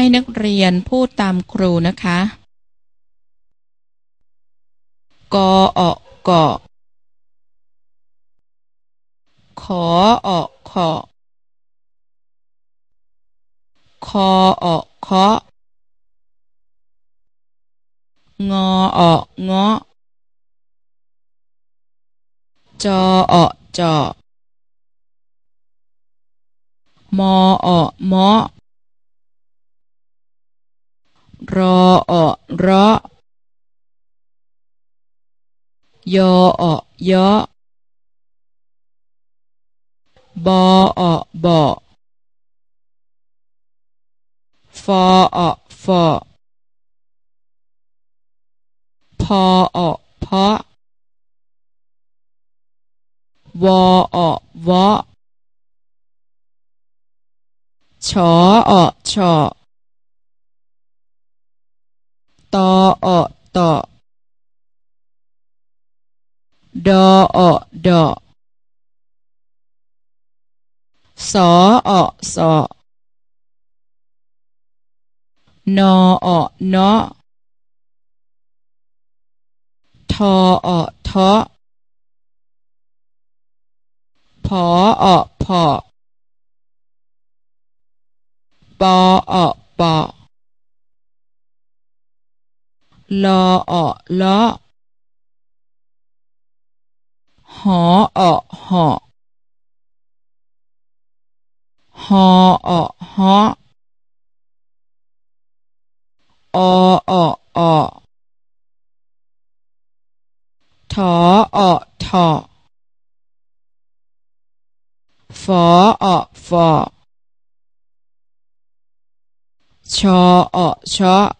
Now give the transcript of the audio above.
ให้นักเรียนพูดตามครูนะคะ กอออกอขอออกขอคอออกเคาะงอออกเงาะจอออกจอมอออกมอ รอออรอยอออยอบอออบอฟอออฟอพอออกเพะวอออวะชอออชอ อออตอดอออกดอสอออสอนอออกเนาะทอออทอพอออพอปอออกปอ ลอออกลอหอออหอหอออหออออกออถอออกถอฝอออกฝอชอออชอ